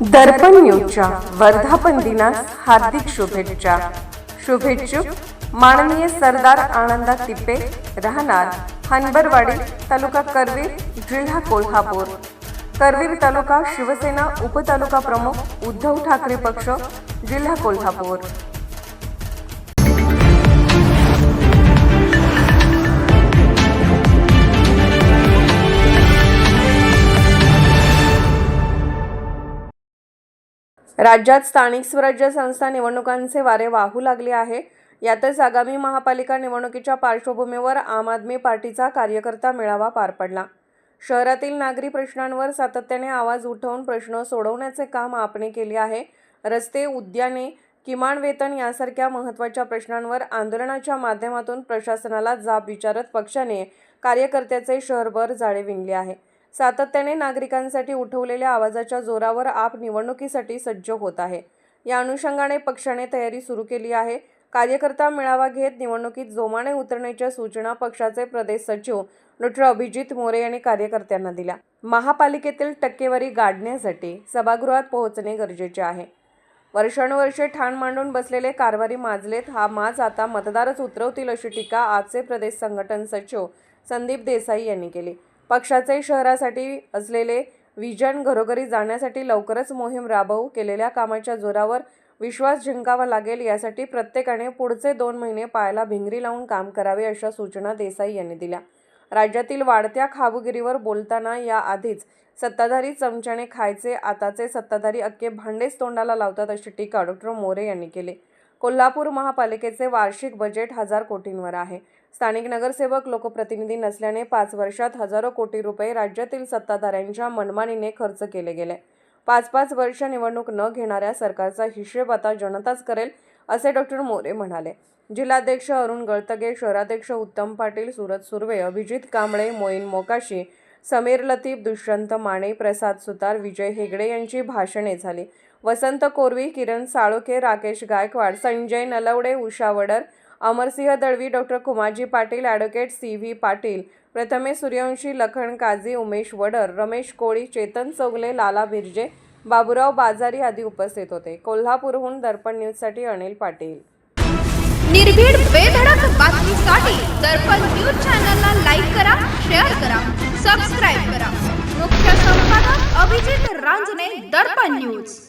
दर्पण न्यूजच्या वर्धापन दिनास हार्दिक शुभेच्छा. शुभेच्छुक माननीय सरदार आनंदा तिप्पे राहणार हनबरवाडी तालुका करवीर जिल्हा कोल्हापूर. करवीर तालुका शिवसेना उपतालुका प्रमुख उद्धव ठाकरे पक्ष जिल्हा कोल्हापूर. राज्यात स्थानिक स्वराज्य संस्था निवडणुकांचे वारे वाहू लागले आहे. यातच आगामी महापालिका निवडणुकीच्या पार्श्वभूमीवर आम आदमी पार्टीचा कार्यकर्ता मेळावा पार पडला. शहरातील नागरी प्रश्नांवर सातत्याने आवाज उठवून प्रश्न सोडवण्याचे काम आपणे केले आहे. रस्ते उद्याने किमान वेतन यासारख्या महत्त्वाच्या प्रश्नांवर आंदोलनाच्या माध्यमातून प्रशासनाला जाब विचारत पक्षाने कार्यकर्त्याचे शहरभर जाळे विणले आहे. सातत्याने नागरिकांसाठी उठवलेल्या आवाजाच्या जोरावर आप निवडणुकीसाठी सज्ज होत आहे. या अनुषंगाने पक्षाने तयारी सुरू केली आहे. कार्यकर्ता मेळावा घेत निवडणुकीत जोमाने उतरण्याच्या सूचना पक्षाचे प्रदेश सचिव डॉक्टर अभिजित मोरे यांनी कार्यकर्त्यांना दिल्या. महापालिकेतील टक्केवारी गाडण्यासाठी सभागृहात पोहोचणे गरजेचे आहे. वर्षानुवर्षे ठाण मांडून बसलेले कारवारी माजलेत हा माज आता मतदारच उतरवतील अशी टीका आजचे प्रदेश संघटन सचिव संदीप देसाई यांनी केली. पक्षाचे शहरासाठी असलेले विजन घरोघरी जाण्यासाठी लवकरच मोहीम राबवू केलेल्या कामाच्या जोरावर विश्वास जिंकावा लागेल यासाठी प्रत्येकाने पुढचे दोन महिने पायाला भिंगरी लावून काम करावे अशा सूचना देसाई यांनी दिल्या. राज्यातील वाढत्या खाबुगिरीवर बोलताना या आधीच सत्ताधारी चमच्याने खायचे आताचे सत्ताधारी अक्के भांडेच तोंडाला लावतात अशी टीका डॉक्टर मोरे यांनी केली. कोल्हापूर महापालिकेचे वार्षिक बजेट हजार कोटींवर आहे. स्थानिक नगरसेवक लोकप्रतिनिधी नसल्याने पाच वर्षात हजारो कोटी रुपये राज्यातील सत्ताधाऱ्यांच्या मनमानीने खर्च केले गेले. पाच पाच वर्ष निवडणूक न घेणाऱ्या सरकारचा हिशेब आता जनताच करेल असे डॉक्टर मोरे म्हणाले. जिल्हाध्यक्ष अरुण गळतगे शहराध्यक्ष उत्तम पाटील सुरत सुर्वे अभिजित कांबळे मोईन मोकाशी समीर लतीफ दुष्यंत माने प्रसाद सुतार विजय हेगडे यांची भाषणे झाली. Vasant Korvi Kiran Salokhe Rakesh Gaikwad Sanjay Nalawade Usha Vadar Amarsinh Dalvi doctor Kumaji Patil advocate C V Patil Prathamesh Suryavanshi Lakhan Kazi Umesh Vadar Ramesh Koli Chetan Chougule Lala Birje Baburao Bajari आदी उपस्थित होते. कोल्हापूरहून दर्पण न्यूजसाठी अनिल पाटील. निर्भीड बेधडक बातमीसाठी Darpan news चॅनलला like करा शेअर करा सबस्क्राईब करा. मुख्य संपादक अभिजित रांजणे दर्पण न्यूज.